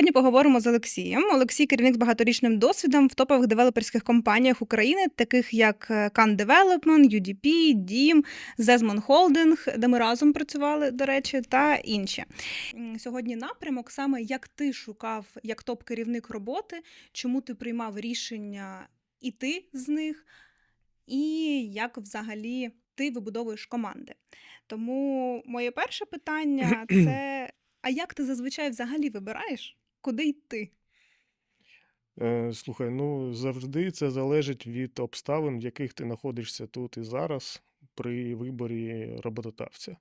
Сьогодні поговоримо з Олексієм. Олексій керівник з багаторічним досвідом в топових девелоперських компаніях України, таких як е, Can Development, UDP, DIM, Zesmond Holding, де ми разом працювали, до речі, та інші. Сьогодні напрямок саме як ти шукав як топ-керівник роботи, чому ти приймав рішення іти з них, і як взагалі ти вибудовуєш команди. Тому моє перше питання це: а як ти зазвичай взагалі вибираєш, куди йти? Е, Слухай, ну завжди це залежить від обставин, в яких ти знаходишся тут і зараз при виборі роботодавця.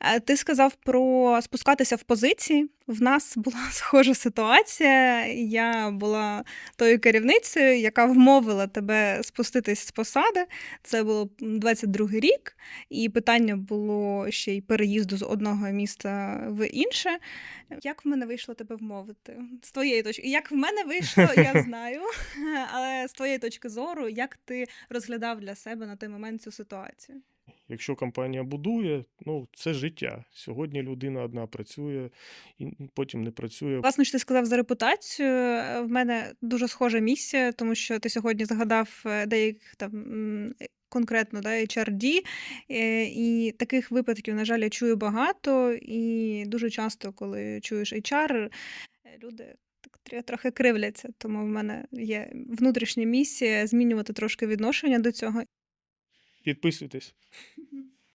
Е, Ти сказав про спускатися в позиції. В нас була схожа ситуація. Я була тою керівницею, яка вмовила тебе спуститись з посади. Це було 22 рік, і питання було ще й переїзду з одного міста в інше. Як в мене вийшло тебе вмовити? З твоєї точки, як в мене вийшло, я знаю. Але з твоєї точки зору, як ти розглядав для себе на той момент цю ситуацію? Якщо компанія будує, ну це життя. Сьогодні людина одна працює, і потім не працює. Власне, що ти сказав за репутацію. е, В мене дуже схожа місія, тому що ти сьогодні згадав е, деяких там конкретно да, HRD, е, і таких випадків, на жаль, я чую багато. І дуже часто, коли чуєш HR, люди так трохи кривляться. Тому в мене є внутрішня місія змінювати трошки відношення до цього. Підписуйтесь.